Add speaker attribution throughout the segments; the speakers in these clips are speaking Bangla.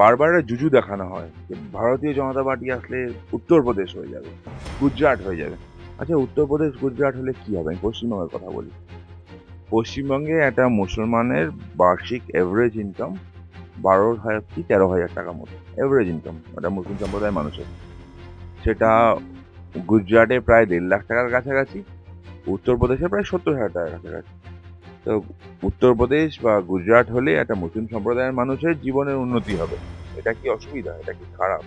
Speaker 1: বারবার জুজু দেখানো হয় যে ভারতীয় জনতা পার্টি আসলে উত্তরপ্রদেশ হয়ে যাবে, গুজরাট হয়ে যাবে। আচ্ছা উত্তরপ্রদেশ, গুজরাট হলে কি হবে? আমি পশ্চিমবঙ্গের কথা বলি। পশ্চিমবঙ্গে একটা মুসলমানের বার্ষিক এভারেজ ইনকাম বারো হাজার কি তেরো হাজার টাকা মতো এভারেজ ইনকাম একটা মুসলিম সম্প্রদায়ের মানুষের। সেটা গুজরাটে প্রায় দেড় লাখ টাকার কাছাকাছি, উত্তরপ্রদেশে প্রায় সত্তর হাজার টাকার কাছাকাছি। তো উত্তরপ্রদেশ বা গুজরাট হলে একটা মুসলিম সম্প্রদায়ের মানুষের জীবনের উন্নতি হবে। এটা কি অসুবিধা? এটা কি খারাপ?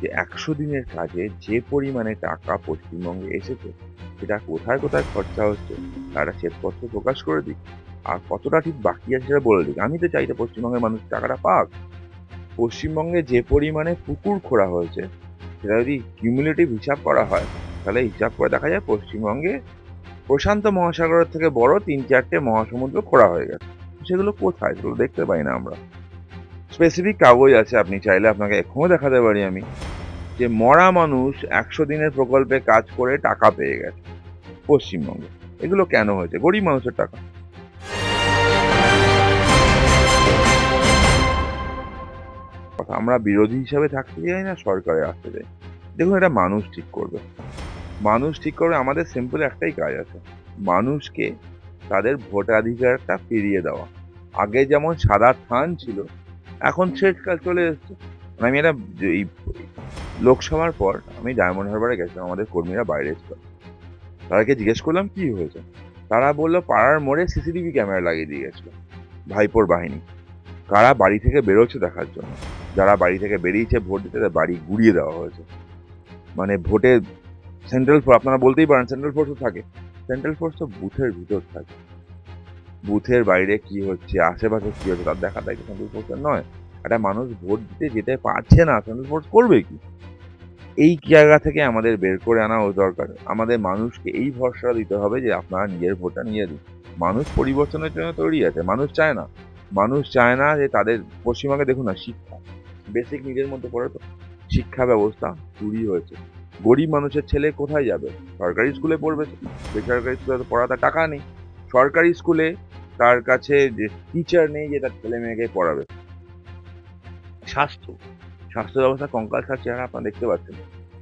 Speaker 1: যে একশো দিনের কাজে যে পরিমাণে টাকা পশ্চিমবঙ্গে এসেছে, সেটা কোথায় কোথায় খরচা হচ্ছে, তারা শ্বেতপত্র প্রকাশ করে দিক। আর কতটা ঠিক বাকি আছে সেটা বলে দিক। আমি তো চাই পশ্চিমবঙ্গের মানুষ টাকাটা পাক। পশ্চিমবঙ্গে যে পরিমাণে পুকুর খোঁড়া হয়েছে সেটা যদি কিউমুলেটিভ হিসাব করা হয়, তাহলে হিসাব করে দেখা যায় পশ্চিমবঙ্গে প্রশান্ত মহাসাগরের থেকে বড় তিন চারটে মহাসমুদ্র খোঁড়া হয়ে গেছে। সেগুলো কোথায়? সেগুলো দেখতে পাই না আমরা। স্পেসিফিক কাগজ আছে, আপনি চাইলে আপনাকে এখনও দেখাতে পারি আমি। যে মরা মানুষ একশো দিনের প্রকল্পে কাজ করে টাকা পেয়ে গেছে পশ্চিমবঙ্গে। এগুলো কেন হয়েছে? গরিব মানুষের টাকা। কথা আমরা বিরোধী হিসাবে থাকতে চাই না, সরকারে আসতে চাই। দেখুন, এটা মানুষ ঠিক করবে। মানুষ ঠিক করবে, আমাদের সিম্পল একটাই কাজ আছে। মানুষকে তাদের ভোটাধিকারটা ফিরিয়ে দেওয়া। আগে যেমন সাদা থান ছিল, এখন শেষকাল চলে এসছে। মানে আমি এটা এই লোকসভার পর আমি ডায়মন্ড হারবারে গেছিলাম, আমাদের কর্মীরা বাইরে ছিল। তাদেরকে জিজ্ঞেস করলাম, কি হয়েছে? তারা বলল, পাড়ার মোড়ে সিসিটিভি ক্যামেরা লাগিয়ে দিয়ে গেছিল, ভাইপোর বাহিনী। কারা বাড়ি থেকে বেরোচ্ছে দেখার জন্য? যারা বাড়ি থেকে বেরিয়েছে, ভোট দিতে বাড়ি গুড়িয়ে দেওয়া হয়েছে। মানে ভোটে সেন্ট্রাল ফোর্স আপনারা বলতেই পারেন সেন্ট্রাল ফোর্সও থাকে। সেন্ট্রাল ফোর্স তো বুথের ভিতর থাকে। বুথের বাইরে কি হচ্ছে, আশেপাশে কী হচ্ছে, তার দেখা দেয় সেন্ট্রাল ফোর্সের নয়। একটা মানুষ ভোট দিতে যেতে পারছে না সেন্ট্রাল ফোর্স করবে কি? এই জায়গা থেকে আমাদের বের করে আনা দরকার। আমাদের মানুষকে এই ভরসা দিতে হবে যে আপনারা নিজের ভোটটা নিয়ে দিন মানুষ পরিবর্তনের জন্য তৈরি আছে, মানুষ চায় না। মানুষ চায় না যে তাদের পশ্চিমবঙ্গে দেখুন না, শিক্ষা। বেসিক নিজের মধ্যে পড়ে তো শিক্ষা ব্যবস্থা চুরি হয়েছে। গরিব মানুষের ছেলে কোথায় যাবে? সরকারি স্কুলে পড়বে বেসরকারি স্কুলে পড়াতে টাকা নেই। সরকারি স্কুলে তার কাছে যে টিচার নেই যে তার ছেলে মেয়েকে পড়াবে। স্বাস্থ্য। স্বাস্থ্য ব্যবস্থা কঙ্কাল সার চেহারা আপনারা দেখতে পাচ্ছেন।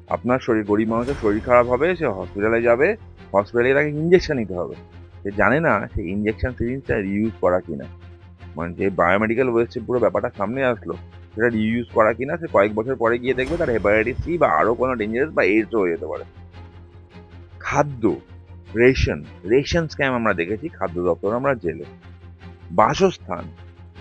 Speaker 1: আপনার শরীর, গরিব মানুষের শরীর খারাপ হবে, সে হসপিটালে যাবে হসপিটালে তাকে ইঞ্জেকশন নিতে হবে। সে জানে না সেই ইঞ্জেকশন সিরিঞ্জটা রিউজ করা কিনা। মানে যে বায়োমেডিক্যাল ওয়েস্টের পুরো ব্যাপারটা সামনে আসলো। সেটা রিউজ করা কিনা, সে কয়েক বছর পরে গিয়ে দেখবে তার হেপাটাইটিস সি বা আরও কোনো ডেঞ্জারাস বা এইডসও হয়ে যেতে পারে। খাদ্য রেশন রেশন স্ক্যাম আমরা দেখেছি, খাদ্য দপ্তর আমরা জেলে। বাসস্থান,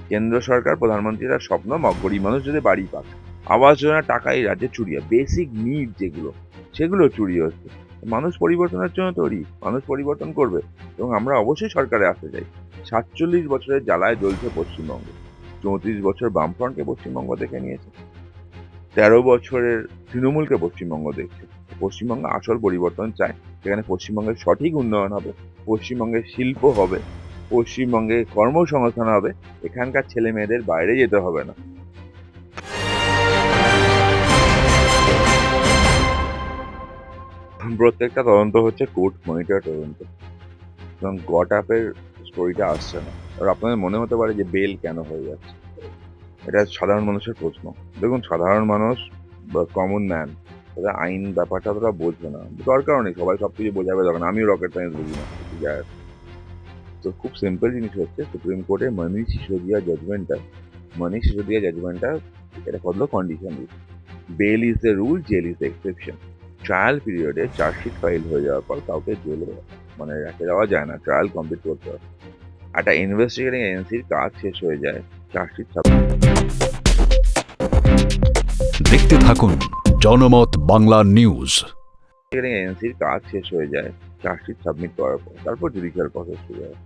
Speaker 1: কেন্দ্র সরকার, প্রধানমন্ত্রীরা স্বপ্ন, ম- গরিব মানুষ যদি বাড়ি পাক, আবাস যোজনার টাকা এই রাজ্যে চুরি বেসিক নিড যেগুলো, সেগুলো চুরি হচ্ছে। মানুষ পরিবর্তনের জন্য তৈরি, মানুষ পরিবর্তন করবে এবং আমরা অবশ্যই সরকারে আসতে চাই। সাতচল্লিশ বছরের জ্বালায় জ্বলছে পশ্চিমবঙ্গ। চৌত্রিশ বছর বামফ্রন্টকে পশ্চিমবঙ্গ দেখে নিয়েছে। তেরো বছরের তৃণমূলকে পশ্চিমবঙ্গ দেখছে। পশ্চিমবঙ্গ আসল পরিবর্তন চায় সেখানে পশ্চিমবঙ্গের সঠিক উন্নয়ন হবে, পশ্চিমবঙ্গের শিল্প হবে পশ্চিমবঙ্গে কর্মসংস্থান হবে, এখানকার ছেলে মেয়েদের বাইরে যেতে হবে না। প্রত্যেকটা তদন্ত হচ্ছে কোর্ট মনিটর তদন্ত। এবং গট আপের স্টোরিটা আসছে না। আর আপনাদের মনে হতে পারে যে বেল কেন হয়ে যাচ্ছে? এটা সাধারণ মানুষের প্রশ্ন। দেখুন, সাধারণ মানুষ বা কমন ম্যান তাদের আইন ব্যাপারটা তোরা বোঝে না। দরকারও নেই, সবাই সব কিছু বোঝাবে। দরকার। আমিও রকেট সায়েন্স বুঝি না তো খুব সিম্পল জিনিস হচ্ছে, সুপ্রিম কোর্টে মনীষ সিসোদিয়া জাজমেন্টটা মনীষ সিসোদিয়া জাজমেন্টটা এটা কতগুলো condition bail is the rule jail is the exception trial পিরিয়ডে চার্জশিট ফাইল হয়ে যাওয়ার পর কাউকে জেলে মানে রেখে দেওয়া যায় না ট্রায়াল কমপ্লিট করতে হয়। একটা ইনভেস্টিগেটিং এজেন্সির কাজ শেষ হয়ে যায় চার্জশিট
Speaker 2: দেখতে থাকুন জনমত বাংলা নিউজ।
Speaker 1: এজেন্সির কাজ শেষ হয়ে যায় চার্জশিট সাবমিট করার পর তারপর জুডিশিয়াল প্রসেস শুরু হয়।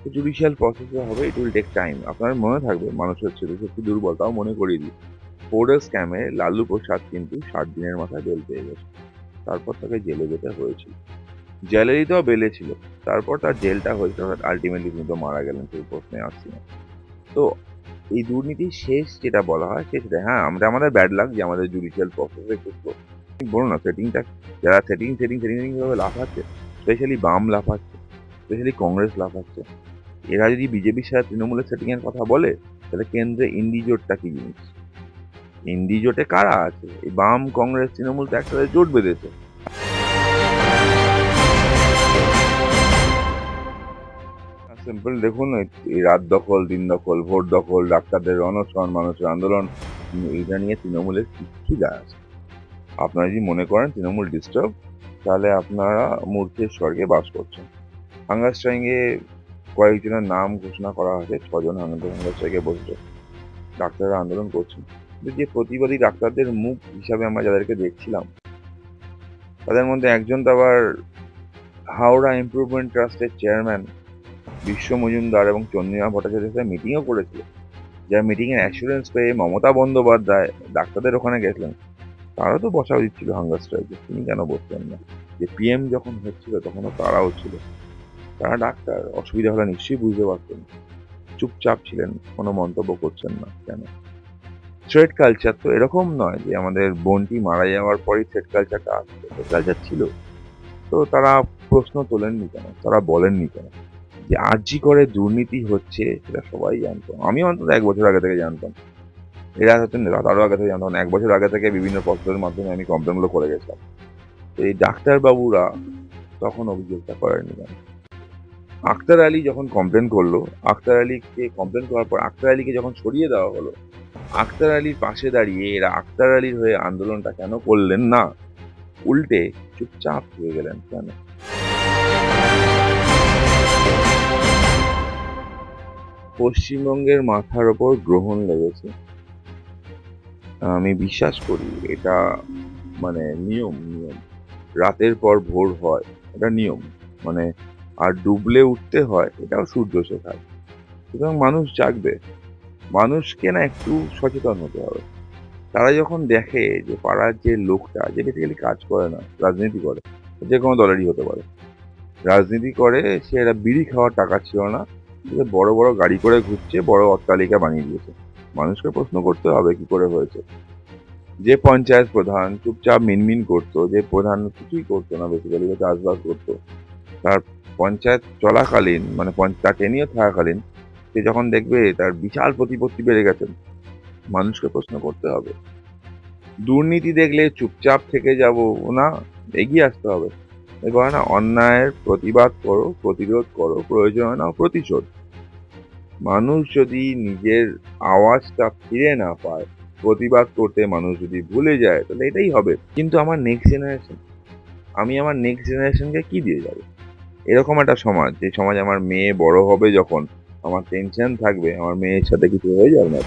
Speaker 1: তো জুডিশিয়াল প্রসেসে হবে ইট উইল টেক টাইম আপনার মনে থাকবে মানুষের ছিল সত্যি দুর্বল তাও মনে করিয়ে দিই পোর্টাল স্ক্যামে লালু প্রসাদ কিন্তু ষাট দিনের মাথায় বেল পেয়ে গেছে। তারপর তাকে জেলে যেতে হয়েছিল। তো বেলে ছিল। তারপর তার জেলটা হয়েছিল আলটিমেটলি কিন্তু মারা গেলেন, সেই প্রশ্নে আসছি না। তো এই দুর্নীতির শেষ যেটা বলা হয়, সেটা হ্যাঁ আমরা আমাদের ব্যাড লাগ যে আমাদের জুডিশিয়াল প্রসেস slow। বলুন না সেটিংটা যারা সেটিং সেটিং সেটিং সেটিং ভাবে লাফাচ্ছে স্পেশালি বাম লাফাচ্ছে স্পেশালি কংগ্রেস লাফাচ্ছে, এরা যদি বিজেপির সাথে তৃণমূলের সেটিংয়ের কথা বলে, তাহলে কেন্দ্রে ইন্ডি জোটটা কি জিনিস? ইন্ডি জোটে কারা আছে? এই বাম কংগ্রেস তৃণমূল তো একসাথে জোট বেঁধেছে। সিম্পল দেখুন, এই- রাত দখল, দিন দখল, ভোট দখল, ডাক্তারদের অনশন, মানুষের আন্দোলন এইটা নিয়ে তৃণমূলের কিচ্ছু যায় না। আপনারা যদি মনে করেন তৃণমূল ডিস্টার্ব তাহলে আপনারা মূর্খের স্বর্গে বাস করছেন হাঙ্গার কয়েকজনের নাম ঘোষণা করা হয়েছে, ছজন হাঙ্গার হাঙ্গার স্ট্রাইকে ডাক্তাররা আন্দোলন করছেন যে প্রতিবাদী ডাক্তারদের মুখ হিসাবে আমরা যাদেরকে দেখছিলাম, তাদের মধ্যে একজন তো আবার হাওড়া ইমপ্রুভমেন্ট ট্রাস্টের চেয়ারম্যান বিশ্ব মজুমদার এবং চন্দ্রিমা ভট্টাচার্যের সাথে মিটিংও করেছিল, যার মিটিং এর অ্যাসুরেন্স পেয়ে মমতা বন্দ্যোপাধ্যায় ডাক্তারদের ওখানে গেছিলেন। তারও তো বসা উচিত ছিল হাঙ্গার স্ট্রাইকে তিনি কেন বসতেন না? যে পিএম যখন হচ্ছিল, তখনও তারাও ছিল। তারা ডাক্তার, অসুবিধা হলে নিশ্চয়ই বুঝতে পারতেন। চুপচাপ ছিলেন, কোনো মন্তব্য করছেন না কেন? থ্রেড কালচার তো এরকম নয় যে আমাদের বোনটি মারা যাওয়ার পরই থ্রেড কালচারটা আসছে কালচার ছিল। তো তারা প্রশ্ন তোলেননি কেন? তারা বলেননি কেন? যে আর্জি করে দুর্নীতি হচ্ছে, সেটা সবাই জানতো। আমি অন্তত এক বছর আগে থেকে জানতাম। এরা হচ্ছেন তারও আগে থেকে জানতাম। এক বছর আগে থেকে বিভিন্ন পত্রের মাধ্যমে আমি কমপ্লেনগুলো করে গেছিলাম। এই ডাক্তারবাবুরা তখন অভিযোগটা করেননি কেন? আক্তার আলী যখন কমপ্লেন করল, আক্তার আলীকে কমপ্লেন করার পর আক্তার আলীকে যখন সরিয়ে দেওয়া হলো, আক্তার আলীর পাশে দাঁড়িয়ে এরা আক্তার আলীর হয়ে আন্দোলনটা কেন করলেন না? উল্টে চুপচাপ হয়ে গেলেন কেন? পশ্চিমবঙ্গের মাথার ওপর গ্রহণ লেগেছে। আমি বিশ্বাস করি, এটা মানে নিয়ম নিয়ম। রাতের পর ভোর হয়, এটা নিয়ম। মানে আর ডুবলে উঠতে হয়, এটাও সূর্য শেখায়। সুতরাং মানুষ জাগবে। মানুষকে না একটু সচেতন হতে হবে। তারা যখন দেখে যে পাড়ার যে লোকটা, যে বেসিক্যালি কাজ করে না, রাজনীতি করে, যে কোনো দলেরই হতে পারে। রাজনীতি করে, সে একটা বিড়ি খাওয়ার টাকা ছিল না বড় বড় গাড়ি করে ঘুরছে, বড় অট্টালিকা বানিয়ে দিয়েছে। মানুষকে প্রশ্ন করতে হবে কি করে হয়েছে। যে পঞ্চায়েত প্রধান চুপচাপ মিনমিন করতো, যে প্রধান কিছুই করতো না বেসিক্যালি চাষবাস করতো, তার পঞ্চায়েত চলাকালীন মানে পঞ্চ- নিয়ে থাকাকালীন, সে যখন দেখবে তার বিশাল প্রতিপত্তি বেড়ে গেছে, মানুষকে প্রশ্ন করতে হবে। দুর্নীতি দেখলে চুপচাপ থেকে যাব না, এগিয়ে আসতে হবে। এবার না, অন্যায়ের প্রতিবাদ করো, প্রতিরোধ করো, প্রয়োজন না প্রতিশোধ। মানুষ যদি নিজের আওয়াজটা ফিরে না পায়, প্রতিবাদ করতে মানুষ যদি ভুলে যায়, তাহলে এটাই হবে। কিন্তু আমার নেক্সট জেনারেশন আমি আমার নেক্সট জেনারেশনকে কি দিয়ে যাব? এরকম একটা সমাজ, যে সমাজ আমার মেয়ে বড় হবে যখন, আমার টেনশন থাকবে, আমার মেয়ের সাথে কিছু হয়ে যাবে না